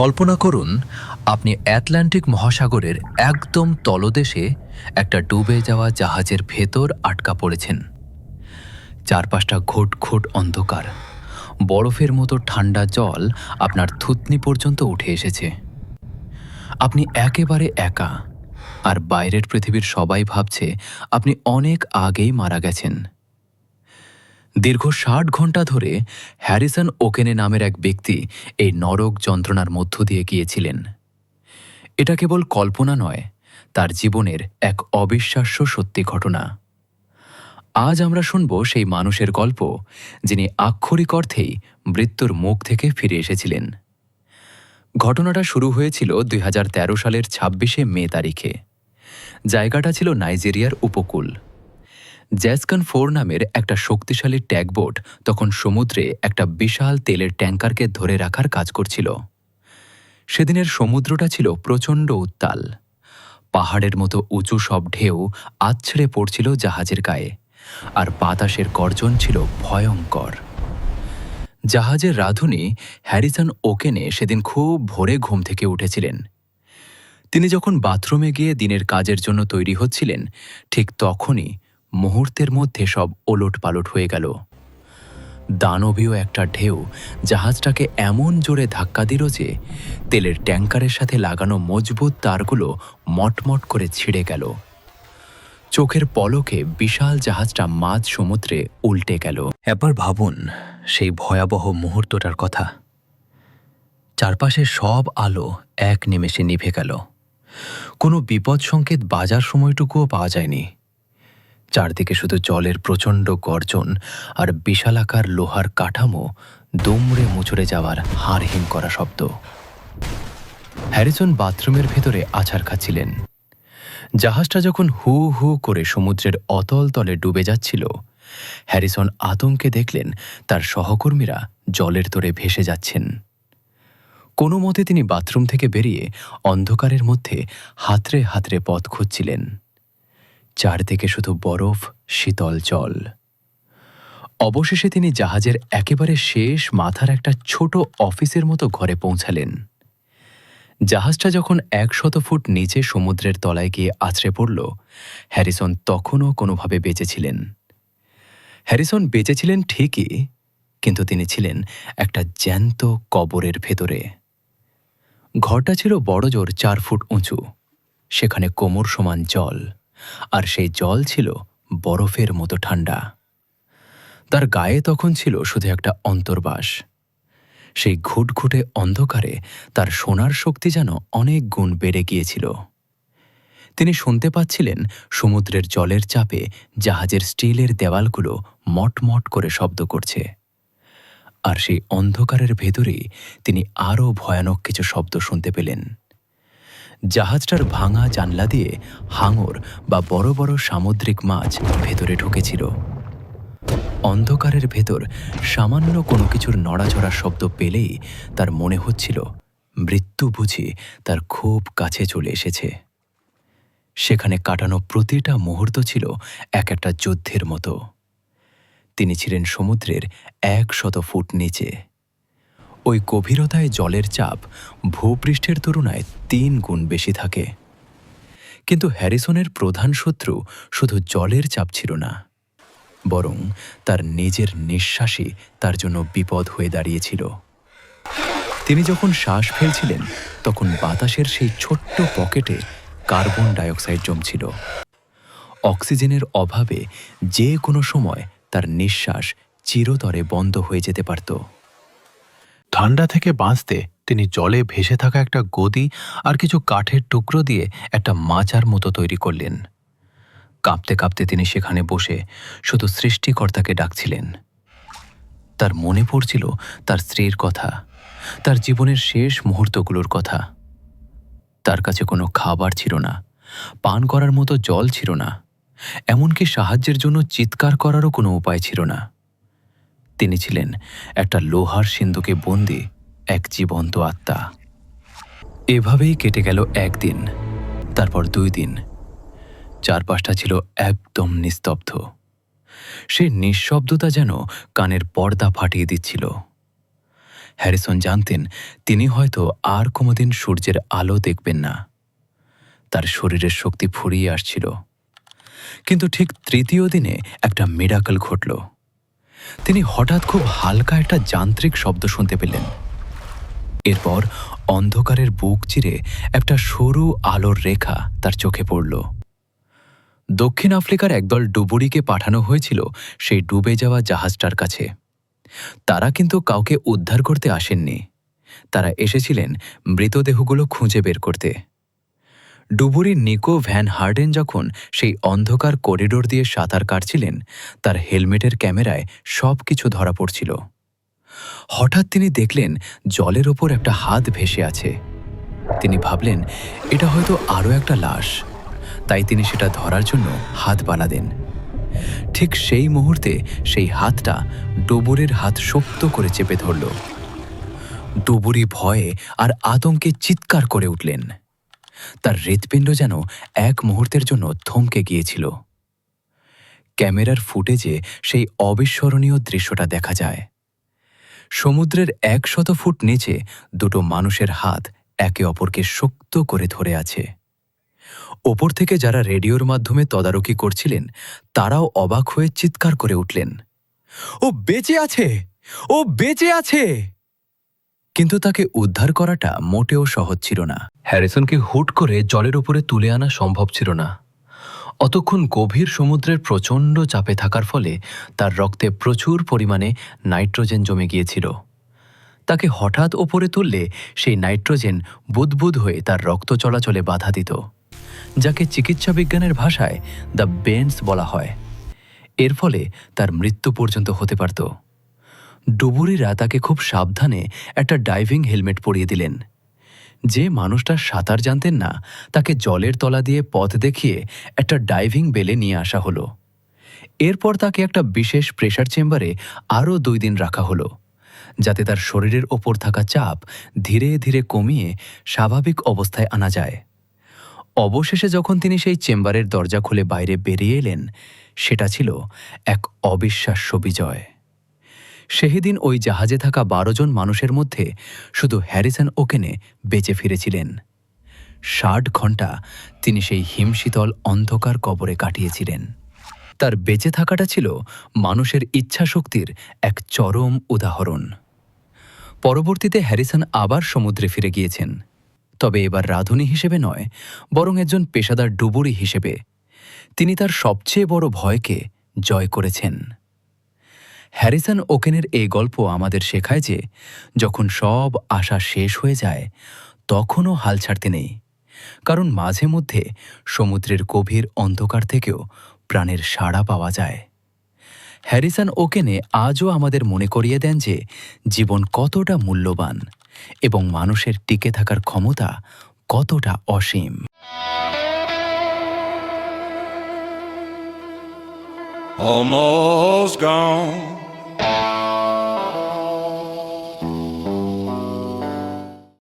কল্পনা করুন, আপনি অ্যাটলান্টিক মহাসাগরের একদম তলদেশে একটা ডুবে যাওয়া জাহাজের ভেতর আটকা পড়েছেন। চারপাশটা ঘোট ঘোট অন্ধকার। বরফের মতো ঠান্ডা জল আপনার থুতনি পর্যন্ত উঠে এসেছে। আপনি একেবারে একা, আর বাইরের পৃথিবীর সবাই ভাবছে আপনি অনেক আগেই মারা গেছেন। দীর্ঘ ষাট ঘণ্টা ধরে হ্যারিসন ওকেনে নামের এক ব্যক্তি এই নরক যন্ত্রণার মধ্য দিয়ে গিয়েছিলেন। এটা কেবল কল্পনা নয়, তার জীবনের এক অবিশ্বাস্য সত্যি ঘটনা। আজ আমরা শুনব সেই মানুষের গল্প, যিনি আক্ষরিক অর্থেই মৃত্যুর মুখ থেকে ফিরে এসেছিলেন। ঘটনাটা শুরু হয়েছিল দুই হাজার তেরো সালের ছাব্বিশে মে তারিখে। জায়গাটা ছিল নাইজেরিয়ার উপকূল। জ্যাসকান ফোর নামের একটা শক্তিশালী ট্যাগবোট তখন সমুদ্রে একটা বিশাল তেলের ট্যাঙ্কারকে ধরে রাখার কাজ করছিল। সেদিনের সমুদ্রটা ছিল প্রচণ্ড উত্তাল। পাহাড়ের মতো উঁচু সব ঢেউ আছড়ে পড়ছিল জাহাজের গায়ে, আর বাতাসের গর্জন ছিল ভয়ঙ্কর। জাহাজের রাঁধুনি হ্যারিসন ওকেনে সেদিন খুব ভোরে ঘুম থেকে উঠেছিলেন। তিনি যখন বাথরুমে গিয়ে দিনের কাজের জন্য তৈরি হচ্ছিলেন, ঠিক তখনই মুহূর্তের মধ্যে সব ওলট পালট হয়ে গেল। দানবীয় একটা ঢেউ জাহাজটাকে এমন জোরে ধাক্কা দিল যে তেলের ট্যাঙ্কারের সাথে লাগানো মজবুত তারগুলো মটমট করে ছিঁড়ে গেল। চোখের পলকে বিশাল জাহাজটা মাঝ সমুদ্রে উল্টে গেল। এবার ভাবুন, সেই ভয়াবহ মুহূর্তটার কথা। চারপাশের সব আলো এক নিমেষে নিভে গেল। কোনো বিপদ সংকেত বাজার সময়টুকুও পাওয়া যায়নি। চারদিকে শুধু জলের প্রচণ্ড গর্জন আর বিশালাকার লোহার কাঠামো দুমড়ে মুচড়ে যাওয়ার হাড়হিম করা শব্দ। হ্যারিসন বাথরুমের ভেতরে আছাড় খাচ্ছিলেন। জাহাজটা যখন হু হু করে সমুদ্রের অতল তলে ডুবে যাচ্ছিল, হ্যারিসন আতঙ্কে দেখলেন তার সহকর্মীরা জলের তোরে ভেসে যাচ্ছেন। কোনো মতে তিনি বাথরুম থেকে বেরিয়ে অন্ধকারের মধ্যে হাতড়ে হাতড়ে পথ খুঁজছিলেন। চারদিকে শুধু বরফ, শীতল জল। অবশেষে তিনি জাহাজের একেবারে শেষ মাথার একটা ছোট অফিসের মতো ঘরে পৌঁছালেন। জাহাজটা যখন একশত ফুট নিচে সমুদ্রের তলায় গিয়ে আছড়ে পড়ল, হ্যারিসন তখনও কোনোভাবে বেঁচেছিলেন হ্যারিসন বেঁচেছিলেন ঠিকই, কিন্তু তিনি ছিলেন একটা জ্যান্ত কবরের ভেতরে। ঘরটা ছিল বড়জোর চার ফুট উঁচু, সেখানে কোমর সমান জল। আর সেই জল ছিল বরফের মতো ঠান্ডা। তার গায়ে তখন ছিল শুধু একটা অন্তর্বাস। সেই ঘুটঘুটে অন্ধকারে তার সোনার শক্তি যেন অনেক গুণ বেড়ে গিয়েছিল। তিনি শুনতে পাচ্ছিলেন সমুদ্রের জলের চাপে জাহাজের স্টিলের দেওয়ালগুলো মটমট করে শব্দ করছে। আর সেই অন্ধকারের ভেতরেই তিনি আরও ভয়ানক কিছু শব্দ শুনতে পেলেন। জাহাজটার ভাঙা জানলা দিয়ে হাঙর বা বড় বড় সামুদ্রিক মাছ ভেতরে ঢুকেছিল। অন্ধকারের ভেতর সামান্য কোনো কিছুর নড়াচড়ার শব্দ পেলেই তার মনে হচ্ছিল, মৃত্যু বুঝি তার খুব কাছে চলে এসেছে। সেখানে কাটানো প্রতিটা মুহূর্ত ছিল এক একটা যুদ্ধের মতো। তিনি ছিলেন সমুদ্রের এক শত ফুট নিচে। ওই গভীরতায় জলের চাপ ভূপৃষ্ঠের তুলনায় তিন গুণ বেশি থাকে। কিন্তু হ্যারিসনের প্রধান শত্রু শুধু জলের চাপ ছিল না, বরং তার নিজের নিঃশ্বাসই তার জন্য বিপদ হয়ে দাঁড়িয়েছিল। তিনি যখন শ্বাস ফেলছিলেন, তখন বাতাসের সেই ছোট্ট পকেটে কার্বন ডাইঅক্সাইড জমছিল। অক্সিজেনের অভাবে যে কোনো সময় তার নিঃশ্বাস চিরতরে বন্ধ হয়ে যেতে পারত। ঠান্ডা থেকে বাঁচতে তিনি জলে ভেসে থাকা একটা গদি আর কিছু কাঠের টুকরো দিয়ে একটা মাচার মতো তৈরি করলেন। কাঁপতে কাঁপতে তিনি সেখানে বসে শুধু সৃষ্টিকর্তাকে ডাকছিলেন। তার মনে পড়ছিল তার স্ত্রীর কথা, তার জীবনের শেষ মুহূর্তগুলোর কথা। তার কাছে কোনো খাবার ছিল না, পান করার মতো জল ছিল না, এমনকি সাহায্যের জন্য চিৎকার করারও কোনো উপায় ছিল না। তিনি ছিলেন একটা লোহার সিন্ধুকে বন্দি এক জীবন্ত আত্মা। এভাবেই কেটে গেল একদিন, তারপর দুই দিন। চারপাশটা ছিল একদম নিস্তব্ধ। সে নিঃশব্দতা যেন কানের পর্দা ফাটিয়ে দিচ্ছিল। হ্যারিসন জানতেন তিনি হয়তো আর কোনোদিন সূর্যের আলো দেখবেন না। তার শরীরের শক্তি ফুরিয়ে আসছিল। কিন্তু ঠিক তৃতীয় দিনে একটা মিরাকল ঘটল। তিনি হঠাৎ খুব হালকা একটা যান্ত্রিক শব্দ শুনতে পেলেন। এরপর অন্ধকারের বুক চিরে একটা সরু আলোর রেখা তার চোখে পড়ল। দক্ষিণ আফ্রিকার একদল ডুবুরিকে পাঠানো হয়েছিল সেই ডুবে যাওয়া জাহাজটার কাছে। তারা কিন্তু কাউকে উদ্ধার করতে আসেননি। তারা এসেছিলেন মৃতদেহগুলো খুঁজে বের করতে। ডুবুরি নিকো ভ্যান হার্ডেন যখন সেই অন্ধকার করিডোর দিয়ে সাঁতার কাটছিলেন, তার হেলমেটের ক্যামেরায় সব কিছু ধরা পড়ছিল। হঠাৎ তিনি দেখলেন জলের ওপর একটা হাত ভেসে আছে। তিনি ভাবলেন, এটা হয়তো আরও একটা লাশ। তাই তিনি সেটা ধরার জন্য হাত বাড়ালেন। ঠিক সেই মুহূর্তে সেই হাতটা ডুবুরের হাত শক্ত করে চেপে ধরল। ডুবুরি ভয়ে আর আতঙ্কে চিৎকার করে উঠলেন। তার হৃৎপিণ্ড যেন এক মুহূর্তের জন্য থমকে গিয়েছিল। ক্যামেরার ফুটেজে সেই অবিস্মরণীয় দৃশ্যটা দেখা যায়। সমুদ্রের এক শত ফুট নিচে দুটো মানুষের হাত একে অপরকে শক্ত করে ধরে আছে। ওপর থেকে যারা রেডিওর মাধ্যমে তদারকি করছিলেন, তারাও অবাক হয়ে চিৎকার করে উঠলেন। ও বেঁচে আছে! ও বেঁচে আছে! কিন্তু তাকে উদ্ধার করাটা মোটেও সহজ ছিল না। হ্যারিসনকে হুট করে জলের উপরে তুলে আনা সম্ভব ছিল না। অতক্ষণ গভীর সমুদ্রের প্রচণ্ড চাপে থাকার ফলে তার রক্তে প্রচুর পরিমাণে নাইট্রোজেন জমে গিয়েছিল। তাকে হঠাৎ ওপরে তুললে সেই নাইট্রোজেন বুদবুদ হয়ে তার রক্ত চলাচলে বাধা দিত, যাকে চিকিৎসা বিজ্ঞানের ভাষায় দ্য বেন্স বলা হয়। এর ফলে তার মৃত্যু পর্যন্ত হতে পারত। ডুবুরিরা তাকে খুব সাবধানে একটা ডাইভিং হেলমেট পরিয়ে দিলেন। যে মানুষটা সাঁতার জানতেন না, তাকে জলের তলা দিয়ে পথ দেখিয়ে একটা ডাইভিং বেলে নিয়ে আসা হলো। এরপর তাকে একটা বিশেষ প্রেশার চেম্বারে আরও দুই দিন রাখা হলো, যাতে তার শরীরের ওপর থাকা চাপ ধীরে ধীরে কমিয়ে স্বাভাবিক অবস্থায় আনা যায়। অবশেষে যখন তিনি সেই চেম্বারের দরজা খুলে বাইরে বেরিয়ে এলেন, সেটা ছিল এক অবিশ্বাস্য বিজয়। সেদিন ওই জাহাজে থাকা বারো জন মানুষের মধ্যে শুধু হ্যারিসন ওকেনে বেঁচে ফিরেছিলেন। ষাট ঘণ্টা তিনি সেই হিমশীতল অন্ধকার কবরে কাটিয়েছিলেন। তার বেঁচে থাকাটা ছিল মানুষের ইচ্ছাশক্তির এক চরম উদাহরণ। পরবর্তীতে হ্যারিসন আবার সমুদ্রে ফিরে গিয়েছেন। তবে এবার রাঁধুনি হিসেবে নয়, বরং একজন পেশাদার ডুবুরি হিসেবে। তিনি তার সবচেয়ে বড় ভয়কে জয় করেছেন। হ্যারিসন ওকেনের এই গল্প আমাদের শেখায় যে, যখন সব আশা শেষ হয়ে যায়, তখনও হাল ছাড়তে নেই। কারণ মাঝে মধ্যে সমুদ্রের গভীর অন্ধকার থেকেও প্রাণের সাড়া পাওয়া যায়। হ্যারিসন ওকেনে আজও আমাদের মনে করিয়ে দেন যে, জীবন কতটা মূল্যবান এবং মানুষের টিকে থাকার ক্ষমতা কতটা অসীম। Almost gone.